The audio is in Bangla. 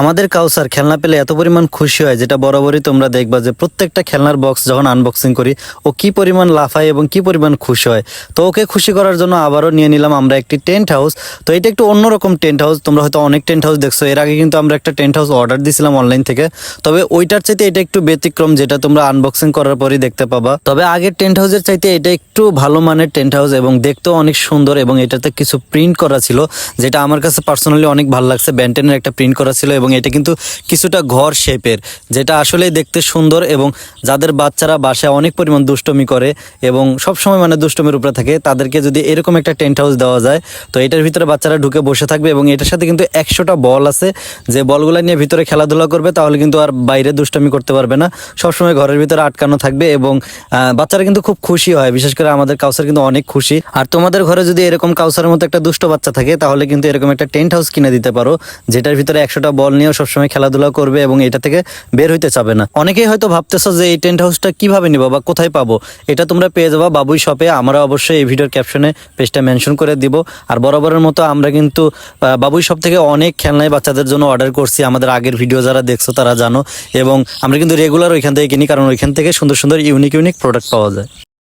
আমাদের কাউসার খেলনা পেলে এত পরিমাণ খুশি হয়, যেটা বরাবরই তোমরা দেখবা যে প্রত্যেকটা খেলনার বক্স যখন আনবক্সিং করি, ও কি পরিমাণ লাফায় এবং কি পরিমাণ খুশি হয়। তো ওকে খুশি করার জন্য আবারও নিয়ে নিলাম আমরা একটি টেন্ট হাউস তো এটা একটু অন্যরকম টেন্ট হাউস তোমরা হয়তো অনেক টেন্ট হাউস দেখছ। এর আগে কিন্তু আমরা একটা টেন্ট হাউস অর্ডার দিয়েছিলাম অনলাইন থেকে। তবে ওইটার চাইতে এটা একটু ব্যতিক্রম, যেটা তোমরা আনবক্সিং করার পরই দেখতে পাবা। তবে আগের টেন্ট হাউসের চাইতে এটা একটু ভালো মানের টেন্ট হাউস এবং দেখতেও অনেক সুন্দর এবং এটাতে কিছু প্রিন্ট করা ছিল, যেটা আমার কাছে পার্সোনালি অনেক ভালো লাগছে। ব্যান্টেনের একটা প্রিন্ট করা ছিল এবং এটা কিন্তু কিছুটা ঘর শেপের, যেটা আসলেই দেখতে সুন্দর এবং যাদের বাচ্চারা বাসায় অনেক পরিমাণ দুষ্টমি করে এবং সবসময় মানে দুষ্টমির উপরে থাকে, তাদেরকে যদি এরকম একটা টেন্ট হাউস দেওয়া যায়, তো এটার ভিতরে বাচ্চারা ঢুকে বসে থাকবে এবং এটার সাথে কিন্তু একশোটা বল আছে। যে বলগুলো নিয়ে ভিতরে খেলাধুলা করবে, তাহলে কিন্তু আর বাইরে দুষ্টমি করতে পারবে না। সবসময় ঘরের ভিতরে আটকানো থাকবে এবং বাচ্চারা কিন্তু খুব খুশি হয়, বিশেষ করে আমাদের কাউসার কিন্তু অনেক খুশি। আর তোমাদের ঘরে যদি এরকম কাউসারের মতো একটা দুষ্ট বাচ্চা থাকে, তাহলে কিন্তু এরকম একটা টেন্ট হাউস কিনে দিতে পারো, যেটার ভিতরে একশোটা বল নিয়েও সবসময় খেলাধুলা করবে এবং এটা থেকে বের হইতে চাবে না। অনেকেই হয়তো ভাবতেছো যে এই টেন্ট হাউসটা কীভাবে নিবো বা কোথায় পাবো? এটা তোমরা পেয়ে যাবা বাবুই শপে আমরা অবশ্যই এই ভিডিওর ক্যাপশনে পেজটা মেনশন করে দিব। আর বরাবরের মতো আমরা কিন্তু বাবুই শপ থেকে অনেক খেলনায় বাচ্চাদের জন্য অর্ডার করছি। আমাদের আগের ভিডিও যারা দেখছ তারা জানো। এবং আমরা কিন্তু রেগুলার ওইখান থেকে কিনি, কারণ ওইখান থেকে সুন্দর সুন্দর ইউনিক ইউনিক প্রোডাক্ট পাওয়া যায়।